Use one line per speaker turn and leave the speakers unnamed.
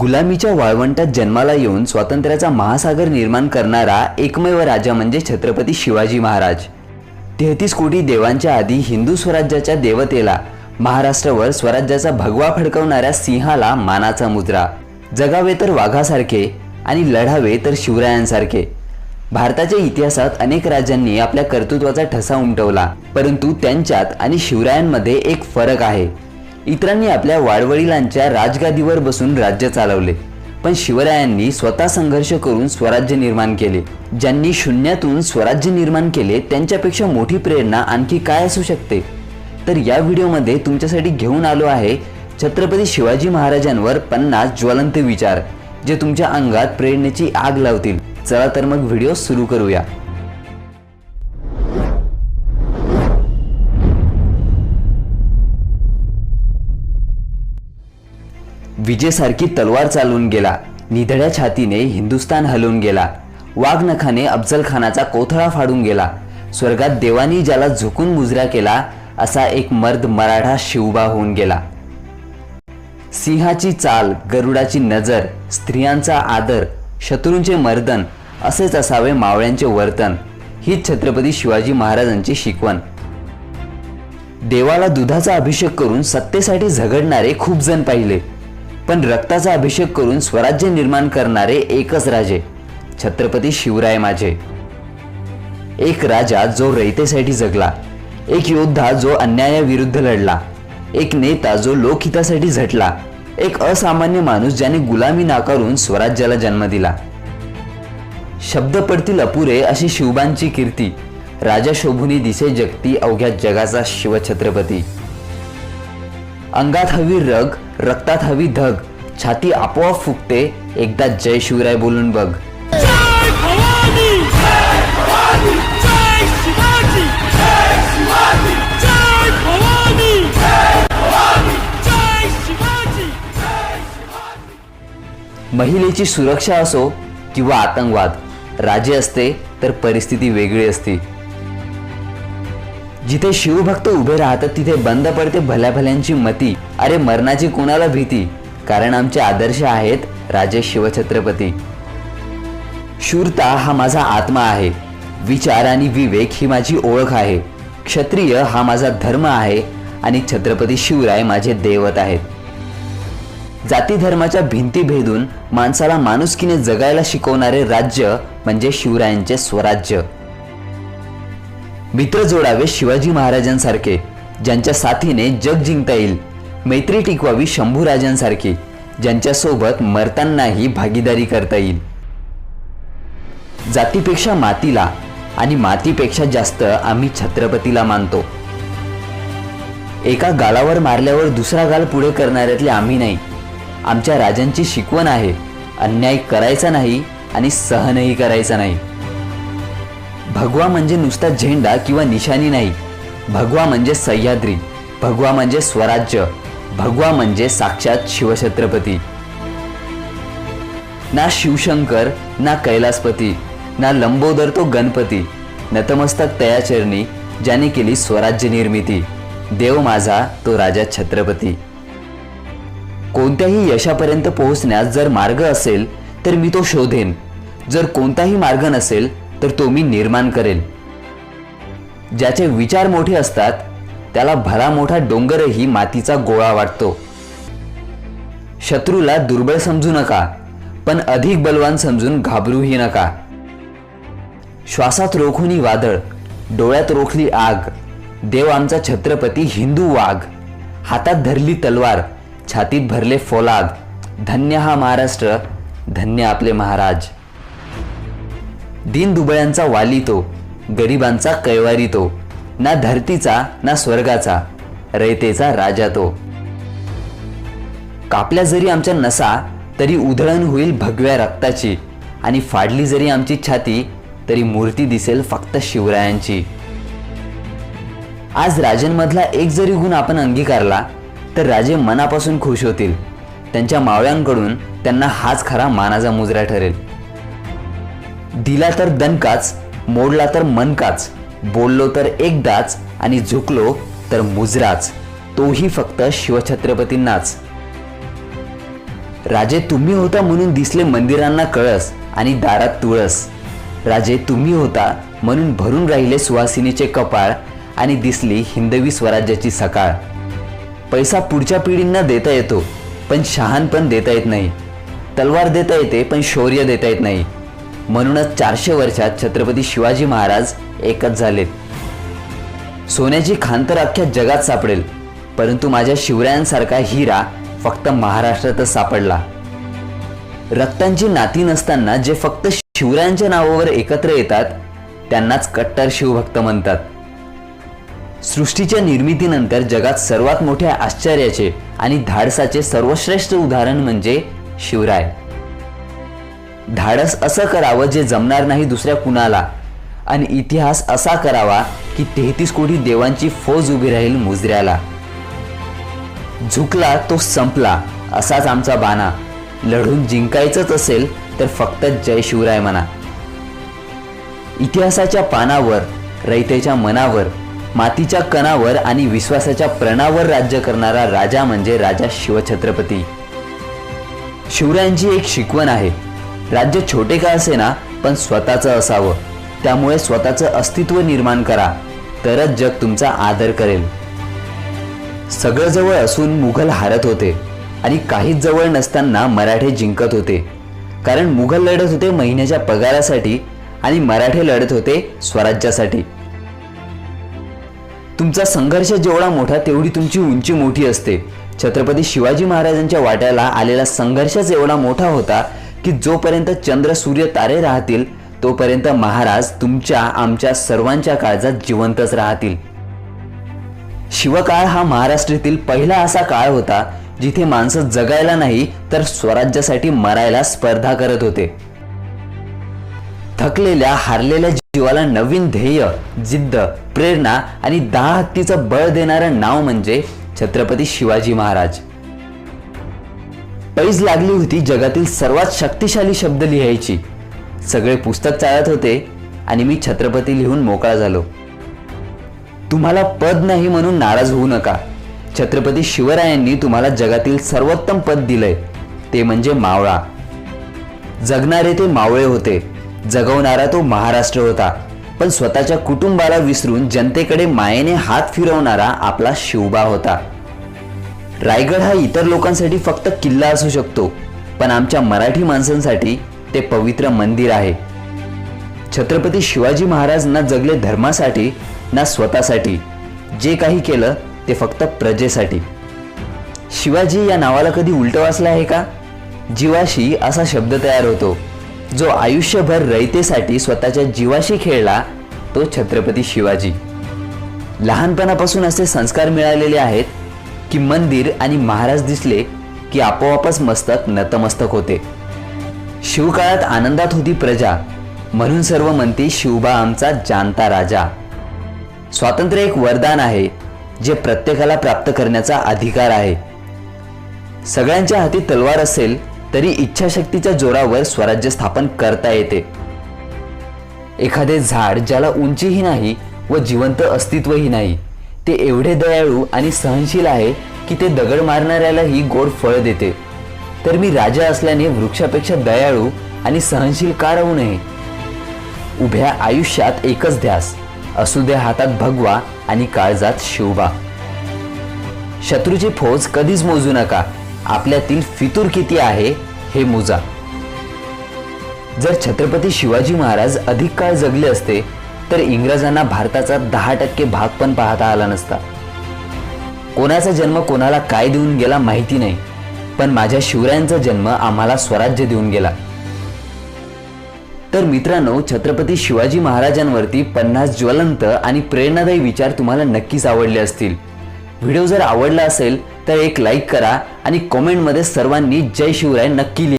गुलामीच्या वाळवंटात जन्माला येऊन स्वातंत्र्याचा महासागर निर्माण करणारा एकमेव राजा म्हणजे छत्रपती शिवाजी महाराज. तेहतीस कोटी देवांच्या आधी हिंदू स्वराज्याच्या देवतेला महाराष्ट्रावर स्वराज्याचा भगवा फडकवणाऱ्या सिंहाला मानाचा मुजरा जगावे तर वाघासारखे आणि लढावे तर शिवरायांसारखे. भारताच्या इतिहासात अनेक राजांनी आपल्या कर्तृत्वाचा ठसा उमटवला परंतु त्यांच्यात आणि शिवरायांमध्ये एक फरक आहे. इतरांनी आपल्या वाडवडिलांच्या राजगादीवर बसून राज्य चालवले. पण शिवरायांनी स्वतः संघर्ष करून स्वराज्य निर्माण केले. ज्यांनी शून्यातून स्वराज्य निर्माण केले त्यांच्यापेक्षा मोठी प्रेरणा आणखी काय असू शकते? तर या व्हिडिओमध्ये तुमच्यासाठी घेऊन आलो आहे छत्रपती शिवाजी महाराजांवर पन्नास ज्वलंत विचार जे तुमच्या अंगात प्रेरणेची आग लावतील. चला तर मग व्हिडिओ सुरू करूया. विजेसारखी तलवार चालून गेला. निधड्या छातीने हिंदुस्तान हलवून गेला. वाघनखाने अफजल खानाचा कोथळा फाडून गेला. स्वर्गात देवानी ज्याला झुकून मुजरा केला असा एक मर्द मराठा शिवबा होऊन गेला. सिंहाची चाल गरुडाची नजर स्त्रियांचा आदर शत्रूंचे मर्दन असेच असावे मावळ्यांचे वर्तन हीच छत्रपती शिवाजी महाराजांची शिकवण. देवाला दुधाचा अभिषेक करून सत्तेसाठी झगडणारे खूप जण पाहिले. पण रक्ताचा अभिषेक करून स्वराज्य निर्माण करणारे एकच राजे छत्रपती शिवराय माझे. एक राजा जो रयतेसाठी जगला एक योद्धा जो अन्यायाविरुद्ध लढला एक नेता जो लोकहितासाठी झटला एक असामान्य माणूस ज्याने गुलामी नाकारून स्वराज्याला जन्म दिला. शब्द पडतील अपुरे अशी शिवबांची कीर्ती राजा शोभुनी दिसे जगती अवघ्या जगाचा शिवछत्रपती. अंगात हवी रग रक्तात हवी धग. छाती आपोआप फुकते एकदा जय शिवराय बोलून बघ.
जय भवानी! जय भवानी! जय शिवाजी! जय शिवाजी! जय भवानी! जय भवानी! जय शिवाजी!
महिलेची सुरक्षा असो किंवा आतंकवाद राजे असते तर परिस्थिती वेगळी असती. जिथे शिवभक्त उभे राहतात तिथे बंद पडते भल्या भल्यांची मती. अरे मरणाची कोणाला भीती? कारण आमचे आदर्श आहेत राजे शिवछत्रपती. शूरता हा माझा आत्मा आहे. विचार आणि विवेक ही माझी ओळख आहे. क्षत्रिय हा माझा धर्म आहे आणि छत्रपती शिवराय माझे दैवत आहेत. जाती धर्माच्या भिंती भेदून माणसाला माणुसकीने जगायला शिकवणारे राज्य म्हणजे शिवरायांचे स्वराज्य. मित्र जोडावे शिवाजी महाराजांसारखे ज्यांच्या साथीने जग जिंकता येईल. मैत्री टिकवावी शंभूराजांसारखी ज्यांच्यासोबत मरतानाही भागीदारी करता येईल. जातीपेक्षा मातीला आणि मातीपेक्षा जास्त आम्ही छत्रपतीला मानतो. एका गालावर मारल्यावर दुसरा गाल पुढे करणाऱ्यातले आम्ही नाही. आमच्या राजांची शिकवण आहे अन्याय करायचा नाही आणि सहनही करायचा नाही. भगवा म्हणजे नुसता झेंडा किंवा निशाणी नाही. भगवा म्हणजे सह्याद्री. भगवा म्हणजे स्वराज्य. भगवा म्हणजे साक्षात शिवछत्रपती. ना शिवशंकर ना कैलासपती ना लंबोदर तो गणपती. नतमस्तक तयाचरणी ज्याने केली स्वराज्य निर्मिती. देव माझा तो राजा छत्रपती. कोणत्याही यशापर्यंत पोहोचण्यास जर मार्ग असेल तर मी तो शोधेन. जर कोणताही मार्ग नसेल तर तो मी निर्माण करेल. ज्याचे विचार मोठे असतात त्याला भला मोठा डोंगरही मातीचा गोळा वाटतो. शत्रूला दुर्बळ समजू नका पण अधिक बलवान समजून घाबरूही नका. श्वासात रोखुनी वादळ डोळ्यात रोखली आग देव आमचा छत्रपती हिंदू वाघ हातात धरली तलवार छातीत भरले फोलाद धन्य हा महाराष्ट्र धन्य आपले महाराज. दिन दुबळ्यांचा वाली तो गरिबांचा कैवारी तो ना धरतीचा ना स्वर्गाचा रयतेचा राजा तो कापल्या जरी आमच्या नसा तरी उधळण होईल भगव्या रक्ताची आणि फाडली जरी आमची छाती तरी मूर्ती दिसेल फक्त शिवरायांची. आज राजांमधला एक जरी गुण आपण अंगीकारला तर राजे मनापासून खुश होतील. त्यांच्या मावळ्यांकडून त्यांना हाच खरा मानाचा मुजरा ठरेल. दिला तर दणकाच मोडला तर मनकाच बोललो तर एकदाच आणि झुकलो तर मुजराच. तोही फक्त शिवछत्रपतींनाच. राजे तुम्ही होता म्हणून दिसले मंदिरांना कळस आणि दारात तुळस. राजे तुम्ही होता म्हणून भरून राहिले सुहासिनीचे कपाळ आणि दिसली हिंदवी स्वराज्याची सकाळ. पैसा पुढच्या पिढींना देता येतो पण शहाणपण देता येत नाही. तलवार देता येते पण शौर्य देता येत नाही. म्हणूनच चारशे वर्षात छत्रपती शिवाजी महाराज एकच झालेत सोन्याची खान तर अख्ख्या जगात सापडेल परंतु माझ्या शिवरायांसारखा हिरा फक्त महाराष्ट्रातच सापडला. रक्तांची नाती नसताना जे फक्त शिवरायांच्या नावावर एकत्र येतात त्यांनाच कट्टर शिवभक्त म्हणतात. सृष्टीच्या निर्मितीनंतर जगात सर्वात मोठ्या आश्चर्याचे आणि धाडसाचे सर्वश्रेष्ठ उदाहरण म्हणजे शिवराय. धाडस असं करावं जे जमणार नाही दुसऱ्या कुणाला. आणि इतिहास असा करावा की तेहतीस कोटी देवांची फौज उभी राहील मुजऱ्याला. झुकला तो संपला असाच आमचा बाणा. लढून जिंकायचंच असेल तर फक्त जय शिवराय म्हणा. इतिहासाच्या पानावर रयतेच्या मनावर मातीच्या कणावर आणि विश्वासाच्या प्रणावर राज्य करणारा राजा म्हणजे राजा शिवछत्रपती. शिवरायांची एक शिकवण आहे राज्य छोटे का असे ना पण स्वतःचं असावं. त्यामुळे स्वतःचं अस्तित्व निर्माण करा. तरच जग तुमचा आदर करेल. सगळं जवळ असून मुघल हारत होते. आणि काहीच जवळ नसताना मराठे जिंकत होते. कारण मुघल लढत होते महिन्याच्या पगारासाठी आणि मराठे लढत होते स्वराज्यासाठी. तुमचा संघर्ष जेवढा मोठा तेवढी तुमची उंची मोठी असते. छत्रपती शिवाजी महाराजांच्या वाट्याला आलेला संघर्षच एवढा मोठा होता की जोपर्यंत चंद्र सूर्य तारे राहतील तोपर्यंत महाराज तुमच्या आमच्या सर्वांच्या काळजात जिवंतच राहतील. शिवकाळ हा महाराष्ट्रातील पहिला असा काळ होता जिथे माणसं जगायला नाही तर स्वराज्यासाठी मरायला स्पर्धा करत होते. थकलेल्या हारलेल्या जीवाला नवीन ध्येय जिद्द प्रेरणा आणि दहा हत्तीचं बळ देणारं नाव म्हणजे छत्रपती शिवाजी महाराज. पैज लागली होती जगातील सर्वात शक्तिशाली शब्द लिहायची. सगळे पुस्तक चाळत होते आणि मी छत्रपती लिहून मोकळा झालो. तुम्हाला पद नाही म्हणून नाराज होऊ नका. छत्रपती शिवरायांनी तुम्हाला जगातील सर्वोत्तम पद दिलंय. ते म्हणजे मावळा. जगणारे ते मावळे होते. जगवणारा तो महाराष्ट्र होता. पण स्वतःच्या कुटुंबाला विसरून जनतेकडे मायेने हात फिरवणारा आपला शिवबा होता. रायगड हा इतर लोकांसाठी फक्त किल्ला असू शकतो पण आमच्या मराठी माणसांसाठी ते पवित्र मंदिर आहे. छत्रपती शिवाजी महाराज ना जगले धर्मासाठी ना स्वतःसाठी. जे काही केलं ते फक्त प्रजेसाठी. शिवाजी या नावाला कधी उलट वाचलं आहे का? जीवाशी असा शब्द तयार होतो जो आयुष्यभर रयतेसाठी स्वतःच्या जीवाशी खेळला तो छत्रपती शिवाजी. लहानपणापासून असे संस्कार मिळालेले आहेत की मंदिर आणि महाराज दिसले की आपोआपच मस्तक नतमस्तक होते. शिवकाळात आनंदात होती प्रजा. म्हणून सर्व म्हणते शिवबा आमचा जानता राजा. स्वातंत्र्य एक वरदान आहे जे प्रत्येकाला प्राप्त करण्याचा अधिकार आहे. सगळ्यांच्या हाती तलवार असेल तरी इच्छाशक्तीच्या जोरावर स्वराज्य स्थापन करता येते. एखादे झाड ज्याला उंचीही नाही व जिवंत अस्तित्वही नाही ते एवढे दयाळू आणि सहनशील आहे की ते दगड मारणाऱ्यालाही गोड फळ देते. तर मी राजा असल्याने वृक्षापेक्षा दयाळू आणि सहनशील का राहू नये? उभ्या आयुष्यात एकच ध्यास असू दे हातात भगवा आणि काळजात शिवबा शत्रूची फौज कधीच मोजू नका आपल्यातील फितूर किती आहे हे मोजा. जर छत्रपती शिवाजी महाराज अधिक काळ जगले असते तर इंग्रजांना भारताचा दहा टक्के भाग पण पाहता आला नसता. कोणाचा जन्म कोणाला काय देऊन गेला माहिती नाही पण माझ्या शिवरायांचा जन्म आम्हाला स्वराज्य देऊन गेला. तर मित्रांनो छत्रपती शिवाजी महाराजांवरती पन्नास ज्वलंत आणि प्रेरणादायी विचार तुम्हाला नक्कीच आवडले असतील. व्हिडिओ जर आवडला असेल तर एक लाईक करा आणि कॉमेंटमध्ये सर्वांनी जय शिवराय नक्की लिहा.